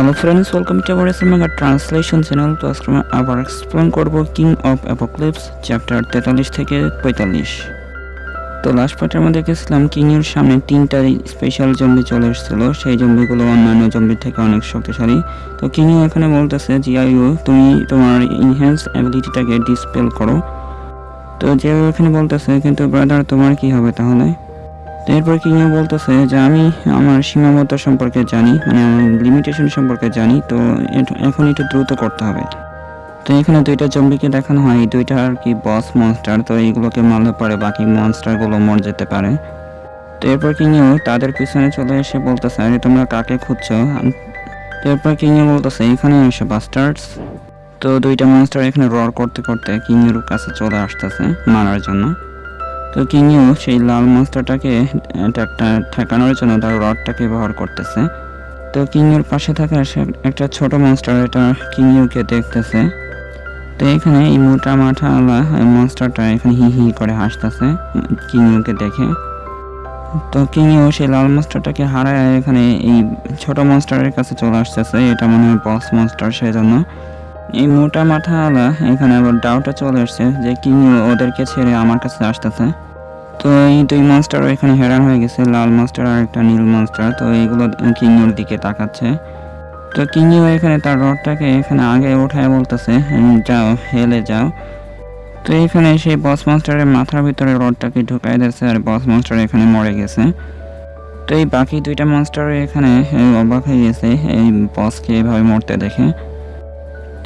Hello friends welcome to our এসএমএগা translation channel তো আজকে আবার এক্সপ্লেন করব কিং অফ অ্যাপোক্লিপস চ্যাপ্টার তেতাল্লিশ থেকে পঁয়তাল্লিশ। তো লাস্ট পার্টের মধ্যে দেখেছিলাম কিংয়ের সামনে তিনটা স্পেশাল জম্বি চলে এসেছিল। সেই জম্বিগুলো অন্যান্য জম্বির থেকে অনেক শক্তিশালী। তো কিংও এখানে বলতেছে জিআইও তুমি তোমার ইনহ্যান্স অ্যাবিলিটিটাকে ডিসপেল করো। তো জিআইও এখানে বলতেছে, কিন্তু ব্রাদার তোমার কি হবে তাহলে? তো এরপর কিংও বলতেছে যে আমি আমার সীমাবদ্ধতা সম্পর্কে জানি মানে আমার লিমিটেশন সম্পর্কে জানি, তো এখন একটু দ্রুত করতে হবে। তো এখানে দুইটা জম্বিকে দেখানো হয়, এই দুইটা আর কি বস মনস্টার তো এইগুলোকে মারলে পরে বাকি মনস্টারগুলো মরে যেতে পারে। তো এরপর কিংও তাদের পিছনে চলে এসে বলতেছে, আরে, তোমরা কাকে খুঁজছো? এরপর কিংও বলতেছে, এখানে এসে বাস্টার্স তো দুইটা মনস্টার এখানে রর করতে করতে কিংয়ের কাছে চলে আসতেছে মারার জন্য। তো কিংও সেই লাল মনস্টারটাকে ঠেকানোর জন্য তার রডটাকে ব্যবহার করতেছে। তো কিংয়ের পাশে থাকা একটা ছোট মনস্টার এটা কিংইউকে দেখতেছে। তো এখানে এই মোটা মাথাওয়ালা মনস্টারটা এখানে হি হি করে হাসতেছে কিংইউকে দেখে। তো কিংইউ সেই লাল মনস্টারটাকে হারায়, এখানে এই ছোট মনস্টারের কাছে চলে আসতেছে। এটা মনে হয় বস মনস্টার সেই জন্য এই মোটা মাথাওয়ালা এখানে আবার ডাউটে চলে আসছে যে কিংইউ ওদেরকে ছেড়ে আমার কাছে আসতেছে। তো এই দুই মনস্টার এখানে হেরান হয়ে গেছে, লাল মাস্টার আর একটা নীল মাস্টার তো এইগুলো কিংইউর দিকে তাকাচ্ছে। তো কিংইউ এখানে তার রডটাকে এখানে আগে উঠায় বলতেছে যাও, হেলে যাও। তো এখানে সেই বস মাস্টারের মাথার ভিতরে রডটাকে ঢুকাই দিয়েছে আর বস মাস্টার এখানে মরে গেছে। তো এই বাকি দুইটা মাস্টার এখানে অবাক হয়ে গেছে, এই বসকে এভাবে মরতে দেখে।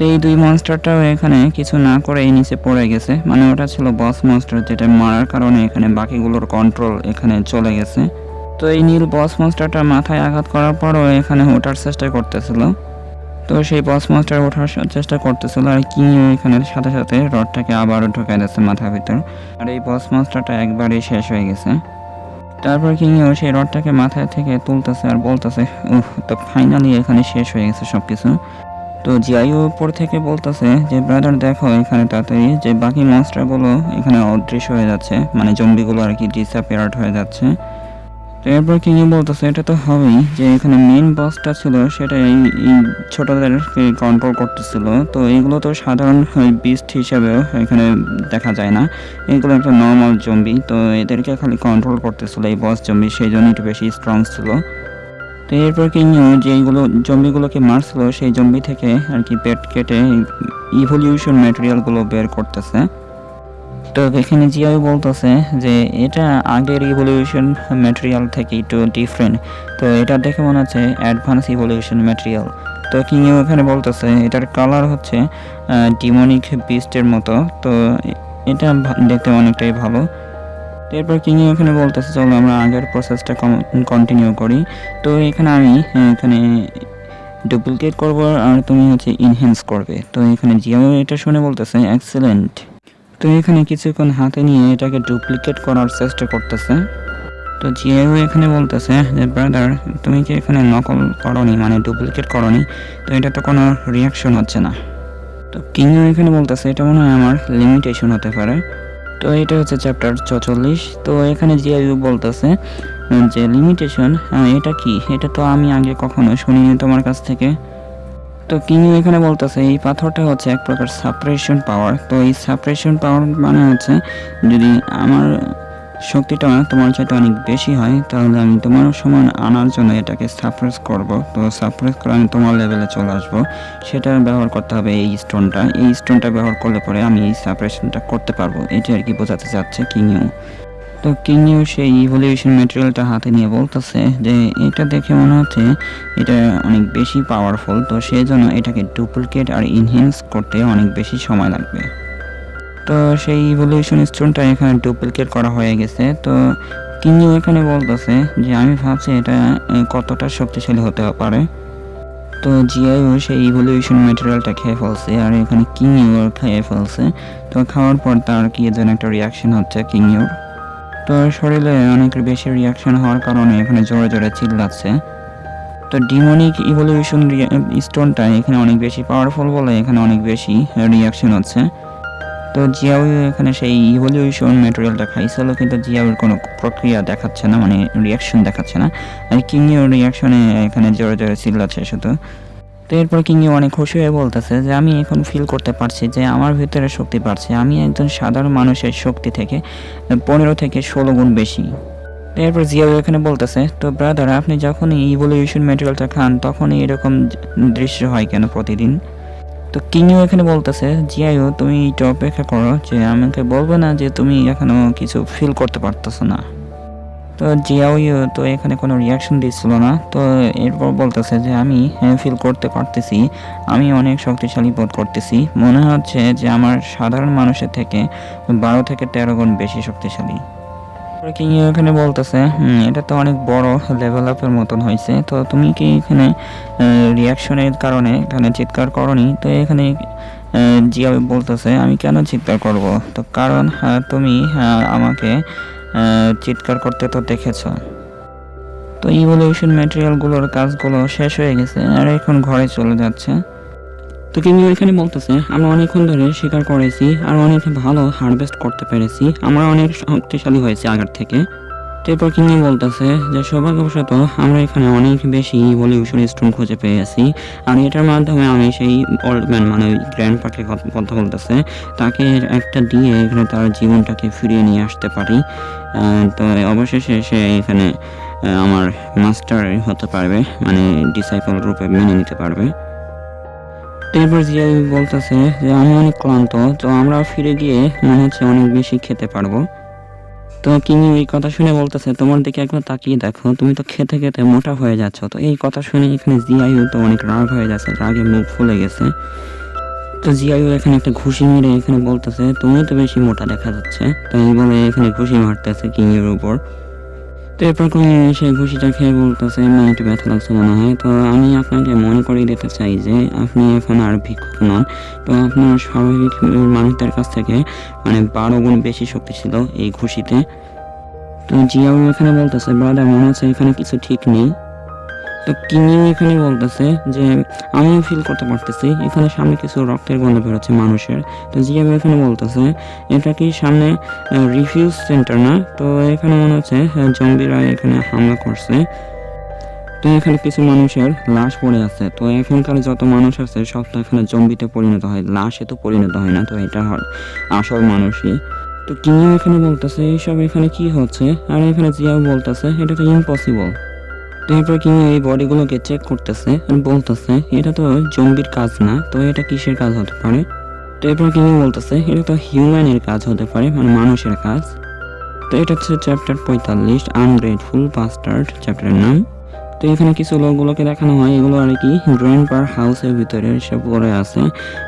তো এই দুই মনস্টারটাও এখানে কিছু না করে এই নিচে পড়ে গেছে। মানে ওটা ছিল বস মনস্টার যেটা মারার কারণে এখানে বাকিগুলোর কন্ট্রোল এখানে চলে গেছে। তো এই নীল বস মনস্টারটা মাথায় আঘাত করার পরও এখানে ওঠার চেষ্টা করতেছিল। তো সেই বস মাস্টার ওঠার চেষ্টা করতেছিল আর কি এখানে সাথে সাথে রডটাকে আবারও ঢুকাই দিচ্ছে মাথার ভিতর। আর এই বস মাস্টারটা একবারেই শেষ হয়ে গেছে। তারপর কিংও সেই রডটাকে মাথায় থেকে তুলতেছে আর বলতেছে উহ তো ফাইনালি এখানে শেষ হয়ে গেছে সব কিছু তো জিআইও উপর থেকে বলতেছে যে ব্রাদার দেখো এখানে তাড়াতাড়ি যে, বাকি মনস্টারগুলো এখানে অদৃশ্য হয়ে যাচ্ছে মানে জম্বিগুলো আর কি ডিসঅ্যাপিয়ার্ড হয়ে যাচ্ছে। তো এরপর কিংই বলতেছে, এটা তো হবেই যে, এখানে মেন বসটা ছিল, সেটা এই এই ছোটদেরকে কন্ট্রোল করতেছিল। তো এগুলো তো সাধারণ বিস্ট হিসাবেও এখানে দেখা যায় না। এগুলো একটা নর্মাল জম্বি তো এদেরকে খালি কন্ট্রোল করতেছিল, এই বস জম্বি সেই জন্য একটু বেশি স্ট্রং ছিল। তো এরপর কিংও যে এইগুলো জম্বিগুলোকে মারছিল, সেই জম্বি থেকে আর কি পেট কেটে ইভলিউশন ম্যাটেরিয়ালগুলো বের করতেছে। তো এখানে জিয়াও বলতেছে যে এটা আগের ইভলিউশন ম্যাটেরিয়াল থেকে একটু ডিফারেন্ট তো এটা দেখে মনে হচ্ছে অ্যাডভান্স ইভলিউশন ম্যাটেরিয়াল তো কিংও এখানে বলতেছে? এটার কালার হচ্ছে ডিমনিক বিস্টের মতো। তো এটা দেখতে অনেকটাই ভালো। এরপর কিংও এখানে বলতেছে, চলো আমরা আগের প্রসেসটা কন্টিনিউ করি। তো এখানে আমি এখানে ডুপ্লিকেট করব আর তুমি হচ্ছে ইনহেন্স করবে। তো এখানে জিয়াও এটা শুনে বলতেছে এক্সেলেন্ট তো এখানে কিছুক্ষণ হাতে নিয়ে এটাকে ডুপ্লিকেট করার চেষ্টা করতেছে। তো জিয়াও এখানে বলতেছে যে ব্রাদার তুমি কি এখানে নকল করনি? মানে ডুপ্লিকেট করনি? তো এটা তো কোনো রিয়াকশন হচ্ছে না। তো কিংও এখানে বলতেছে, এটা মনে হয় আমার লিমিটেশন হতে পারে। তো এটা হচ্ছে চ্যাপ্টার ছচল্লিশ। তো এখানে জিআইউ বলতেছে যে লিমিটেশন এটা কি? এটা তো আমি আগে কখনো শুনিনি তোমার কাছ থেকে। তো কিনি এখানে বলতেছে, এই পাথরটা হচ্ছে এক প্রকার সাপ্রেশন পাওয়ার তো এই সাপ্রেশন পাওয়ার মানে হচ্ছে, যদি আমার শক্তিটা তোমার চাইতে অনেক বেশি হয়, তাহলে আমি তোমার সমান আনার জন্য এটাকে সাপ্রেস করব। তো সাপ্রেস করে আমি তোমার লেভেলে চলে আসব। সেটা ব্যবহার করতে হবে এই স্টোনটা এই স্টোনটা ব্যবহার করলে পরে আমি এই সাপ্রেশনটা করতে পারব। এটা আর কি বোঝাতে চাচ্ছে কিংও তো কিংইউ সেই ইভলিউশন ম্যাটেরিয়ালটা হাতে নিয়ে বলতেছে যে, এটা দেখে মনে হচ্ছে এটা অনেক বেশি পাওয়ারফুল তো সেই জন্য এটাকে ডুপ্লিকেট আর ইনহেন্স করতে অনেক বেশি সময় লাগবে। তো সেই ইভলিউশন স্টোনটা এখানে ডুপ্লিকেট করা হয়ে গেছে। তো কিংইউ এখানে বলতেছে যে, আমি ভাবছি এটা কতটা শক্তিশালী হতে পারে? তো জিআইও সেই ইভলিউশন ম্যাটেরিয়ালটা খেয়ে ফেলছে আর এখানে কিংইউর খেয়ে ফেলছে। তো খাওয়ার পর তার কি যেন একটা রিয়াকশন হচ্ছে কিংইউর তো শরীরে অনেক বেশি রিয়াকশন হওয়ার কারণে এখানে জোরে জোরে চিল্লাচ্ছে। তো ডিমনিক ইভলিউশন স্টোনটা এখানে অনেক বেশি পাওয়ারফুল বলে এখানে অনেক বেশি রিয়াকশন হচ্ছে। তো জিয়াও এখানে সেই ইভলিউশন ম্যাটেরিয়ালটা খাইছিল, কিন্তু জিয়াওয়ের কোনো প্রক্রিয়া দেখাচ্ছে না মানে রিয়াকশন দেখাচ্ছে না। আর কিংয়ের রিয়াকশনে এখানে জোরে জোরে চিল্লাচ্ছে শুধু। তো এরপর কিংই অনেক খুশি হয়ে বলতেছে যে, আমি এখন ফিল করতে পারছি যে, আমার ভিতরে শক্তি পাচ্ছি আমি একজন সাধারণ মানুষের শক্তি থেকে পনেরো থেকে ষোলো গুণ বেশি। এরপর জিয়াও এখানে বলতেছে, তো ব্রাদার আপনি যখনই ইভলিউশন ম্যাটেরিয়ালটা খান, তখনই এরকম দৃশ্য হয় কেন প্রতিদিন? তো কিংও এখানে বলতেছে, জিয়াইও, তুমি একটু অপেক্ষা করো যে আমাকে বলবে না যে তুমি এখনও কিছু ফিল করতে পারতেছো না। তো জিয়াওইও তো এখানে কোনো রিয়াকশন দিচ্ছিল না। তো এরপর বলতেছে যে, আমি হ্যাঁ ফিল করতে পারতেছি। আমি অনেক শক্তিশালী বোধ করতেছি। মনে হচ্ছে যে আমার সাধারণ মানুষের থেকে বারো থেকে তেরো গুণ বেশি শক্তিশালী। কিং এখানে বলতেছে "হুম, এটা তো অনেক বড় লেভেল আপের মতন হয়েছে তো তুমি কি এখানে রিয়াকশনের কারণে এখানে চিৎকার করনি? তো এখানে জিয়া বলতেছে আমি কেন চিৎকার করব? তো কারণ তুমি আমাকে চিৎকার করতে তো দেখেছ। তো ইভলিউশন ম্যাটেরিয়ালগুলোর কাজগুলো শেষ হয়ে গেছে আর এখন ঘরে চলে যাচ্ছে। তো কিন্তু এখানে বলতেছে, আমরা অনেকক্ষণ ধরে শিকার করেছি আর অনেক ভালো হারভেস্ট করতে পেরেছি। আমরা অনেক শক্তিশালী হয়েছি আগের থেকে। এরপর কিনে বলতেছে যে, সৌভাগ্যবশত আমরা এখানে অনেক বেশি ইভলিউশন স্টোন খুঁজে পেয়েছি আর এটার মাধ্যমে আমি সেই ওল্ড ম্যান মানে ওই গ্র্যান্ড পার্কে কথা বলতেছে, তাকে একটা দিয়ে এখানে তার জীবনটাকে ফিরিয়ে নিয়ে আসতে পারি। তো অবশেষে সে এখানে আমার মাস্টার হতে পারবে মানে ডিসাইপল রূপে মেনে নিতে পারবে। এরপর জিয়া বলতেছে যে আমি অনেক ক্লান্ত, তো আমরা ফিরে গিয়ে মনে হচ্ছে অনেক বেশি খেতে পারব। তো কিমি এই কথা শুনে বলতেছে, তোমার দিকে একবার তাকিয়ে দেখো, তুমি তো খেতে খেতে মোটা হয়ে যাচ্ছ। তো এই কথা শুনে এখানে জিয়াইও তো অনেক রাগ হয়ে যাচ্ছে, রাগে মুখ ফুলে গেছে। তো জিয়াইও এখানে একটা ঘুষি মেরে এখানে বলতেছে, তুমি তো বেশি মোটা দেখা যাচ্ছে। তো এই বলে এখানে ঘুষি মারতেছে কিংয়ের উপর। তো এরপর সেই ঘুষিটা খেয়ে বলতেছে না একটু ব্যথা লাগছে মনে হয়। তো আমি আপনাকে মনে করিয়ে দিতে চাই যে, আপনি এখন আর ভিক্ষুক নন। তো আপনার স্বাভাবিক মানুষদের কাছ থেকে মানে বারো গুণ বেশি শক্তি ছিল এই ঘুষিতে তো জিয়াও এখানে বলতেছে ব্রাদার মনে হচ্ছে এখানে কিছু ঠিক নেই। তো কিমিও এখানে বলতেছে যে, আমিও ফিল করতে পারতেছি। এখানে সামনে কিছু রক্তের গন্ধ বেরোচ্ছে মানুষের। তো জিয়াও এখানে বলতেছে, এটা কি সামনে রিফিউজ সেন্টার না? তো এখানে মনে হচ্ছে জম্বিরা এখানে হামলা করছে। তো এখানে কিছু মানুষের লাশ পড়ে আছে। তো এখনকার যত মানুষ আছে, সব তো এখানে জম্বিতে পরিণত হয়। লাশে তো পরিণত হয় না, তো এটা হয় আসল মানুষই। তো কিনিও এখানে বলতেছে, এইসব এখানে কি হচ্ছে? আর এখানে জিয়াও বলতেছে এটা তো ইম্পসিবল এরপর কিনি এই বডিগুলোকে চেক করতেছে আর বলতেছে, এটা তো জম্বির কাজ না, তো এটা কিসের কাজ হতে পারে? তো এরপর কিনি বলতেছে, এটা তো হিউম্যানের কাজ হতে পারে মানে মানুষের কাজ। তো এটা হচ্ছে চ্যাপ্টার পঁয়তাল্লিশ আনগ্রেটফুল বাস্টার্ড চ্যাপ্টারের নাম। তো এখানে কিছু লোকগুলোকে দেখানো হয়, এগুলো আর কি গ্র্যান্ড পার হাউসের ভিতরে সব পড়ে আছে।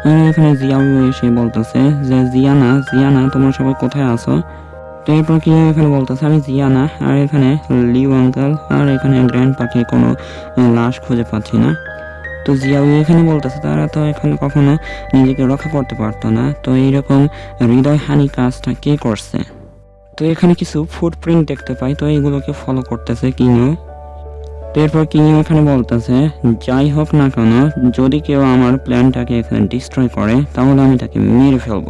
আর এখানে জিয়াও এসে বলতেছে যে, জিয়ানা জিয়ানা, তোমরা সবাই কোথায় আছো? তো এরপর কি এখানে বলতেছে আমি জিয়ানা আর এখানে লিউ আঙ্কাল, আর এখানে গ্র্যান্ড পাকে কোনো লাশ খুঁজে পাচ্ছি না। তো জিয়াও এখানে বলতেছে, তারা তো এখানে কখনো নিজেকে রক্ষা করতে পারতো না। তো এইরকম হৃদয়হানি কাজটা কে করছে? তো এখানে কিছু ফুটপ্রিন্ট দেখতে পাই, তো এইগুলোকে ফলো করতেছে কিনো। তো এরপর কিনিও এখানে বলতেছে, যাই হোক না কেন, যদি কেউ আমার প্ল্যানটাকে এখানে ডিস্ট্রয় করে, তাহলে আমি তাকে মেরে ফেলব।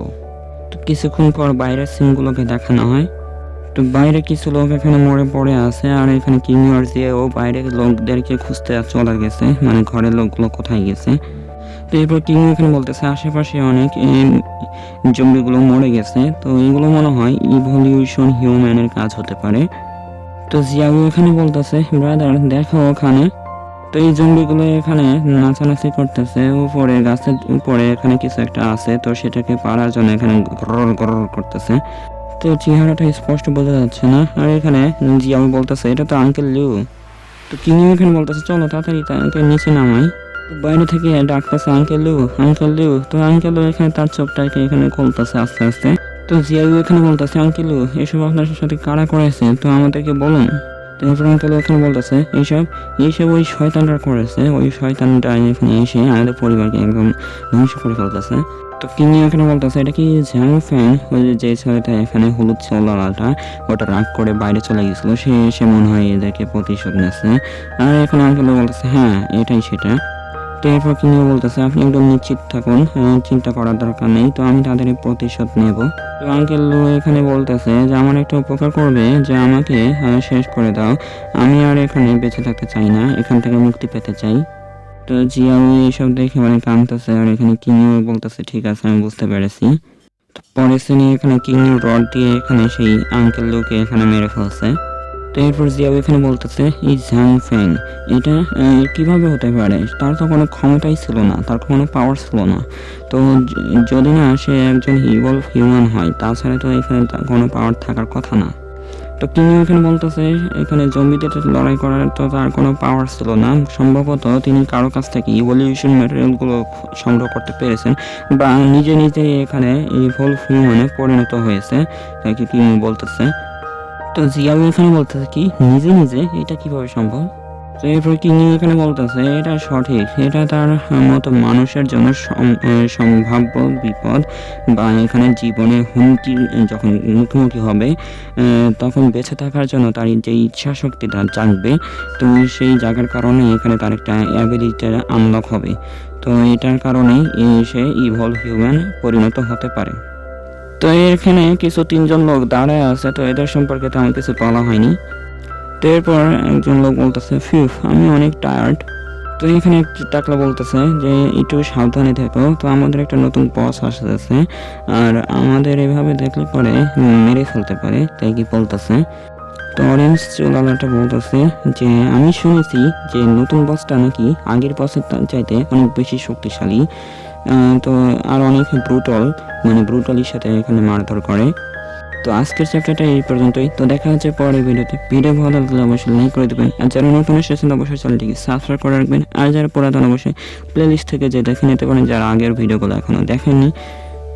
কিছুক্ষণ পর বাইরের সিনগুলোকে দেখানো হয়। তো বাইরে কিছু লোক এখানে মরে পড়ে আছে আর এখানে কিনিওর যে ও বাইরে লোকদেরকে খুঁজতে চলে গেছে মানে ঘরের লোকগুলো কোথায় গেছে। তো এরপর কিনিও এখানে বলতেছে, আশেপাশে অনেক জম্বিগুলো মরে গেছে। তো এগুলো মনে হয় ইভলিউশন হিউম্যানের কাজ হতে পারে। তো জিয়াও এখানে বলতেছে ব্রাদার দেখো ওখানে তো এই জম্বিগুলো এখানে নাচানাচি করতেছে। উপরে গাছের উপরে এখানে কিছু একটা আছে, তো সেটাকে পারার জন্য এখানে গরর গরর করতেছে। তো চেহারাটা স্পষ্ট বোঝা যাচ্ছে না। আর এখানে জিয়াও বলতেছে, এটা তো আঙ্কেল লিউ তো কিনিও এখানে বলতেছে, চলো তাড়াতাড়ি নিচে নামাই। বাইরে থেকে ডাকতেছে আঙ্কেল লিউ আঙ্কেল লিউ তো আঙ্কেল এখানে তার চোখটাকে এখানে খুলতেছে আস্তে আস্তে। তো জিয়াউ এখানে বলতেছে আঙ্কেল লিউ এসব আপনার সাথে কারা করেছে? তো আমাদেরকে বলুন। তো তাহলে এখানে বলতেছে, এইসব এইসব ওই শয়তানরা করেছে, ওই শয়তানটা এখানে এসে আমাদের পরিবারকে একদম ধ্বংস করে ফেলতেছে। তো কিনি এখানে বলতেছে, এটা কি ঝ্যাং ফ্যান? ওই যে ছেলেটা এখানে হলুদ চলাটা ওটা রাগ করে বাইরে চলে গেছিল, সে এসে মনে হয় এদেরকে প্রতিশোধ নিয়েছে। আর এখন আঙ্কেল বলতেছে হ্যাঁ এটাই সেটা। তো এরপর কিনিও বলতেছে? আপনি একদম নিশ্চিত থাকুন। আহ, চিন্তা করার দরকার নেই। তো আমি তাদের প্রতিশোধ নেব। তো আঙ্কেল লু এখানে বলতেছে যে আমার একটা উপকার করবে যে আমাকে আহ, শেষ করে দাও। আমি আর এখানে বেঁচে থাকতে চাই না। এখান থেকে মুক্তি পেতে চাই। তো জিয়াও এইসব দেখে মানে কাঁদতেছে। আর এখানে কিনিও বলতেছে ঠিক আছে আমি বুঝতে পেরেছি। তো পরের শ্রেণি এখানে কিনিও রড দিয়ে এখানে সেই আঙ্কেল লোকে এখানে মেরে ফেলছে। তো এরপর জিয়াও এখানে বলতেছে, এই ফ্যাং, এটা কীভাবে হতে পারে? তার তো কোনো ক্ষমতাই ছিল না, তার কোনো পাওয়ার ছিল না। তো যদি না সে একজন ইভল হিউম্যান হয়, তাছাড়া তো এখানে কোনো পাওয়ার থাকার কথা না। তো তিনি এখানে বলতেছে, এখানে জম্বিদের লড়াই করার তো তার কোনো পাওয়ার ছিল না। সম্ভবত তিনি কারও কাছ থেকে ইভলিউশন ম্যাটেরিয়ালগুলো সংগ্রহ করতে পেরেছেন বা নিজে নিজেই এখানে ইভল হিউম্যানে পরিণত হয়েছে। তাকে কি বলতেছে। তো জিয়াও এখানে বলতেছে কি, নিজে নিজে এটা কীভাবে সম্ভব? তো এরপর কিনি এখানে বলতেছে, এটা সঠিক, এটা তার মতো মানুষের জন্য সম- সম্ভাব্য বিপদ বা এখানে জীবনে হুমকির যখন মুখোমুখি হবে তখন বেঁচে থাকার জন্য তার যে ইচ্ছা শক্তিটা জাগবে, তো সেই জাগার কারণে এখানে তার একটা অ্যাবিলিটি আনলক হবে। তো এটার কারণেই সে ইভল হিউম্যান পরিণত হতে পারে। তো এখানে কিছু তিনজন লোক দাঁড়ায় আছে, তো এদের সম্পর্কে তেমন কিছু বলা হয়নি। তো এরপর একজন লোক বলতেছে, ফিউফ, আমি অনেক টায়ার্ড তো এখানে টাকলা বলতেছে যে, একটু সাবধানে থেকো, তো আমাদের একটা নতুন বস আসতেছে, আর আমাদের এভাবে দেখলে পরে মেরে ফেলতে পারে, তাই কি বলতেছে। তো অরেঞ্জ চোলালাটা বলতেছে যে, আমি শুনেছি যে, নতুন বসটা নাকি আগের বসের চাইতে অনেক বেশি শক্তিশালী তো আর অনেক ব্রুটল মানে ব্রুটলির সাথে এখানে মারধর করে। তো আজকের চ্যাপ্টারটা এই পর্যন্তই। তো দেখা যাচ্ছে পরের ভিডিওতে। ভিডিও ভালো লাগলে অবশ্যই লাইক করে দেবেন। আর যারা নতুন এসেছেন, অবশ্যই চ্যানেলটিকে সাবস্ক্রাইব করে রাখবেন। আর যারা পুরাতন, অবশ্যই প্লেলিস্ট থেকে যে দেখে নিতে পারেন, যারা আগের ভিডিওগুলো এখনও দেখেননি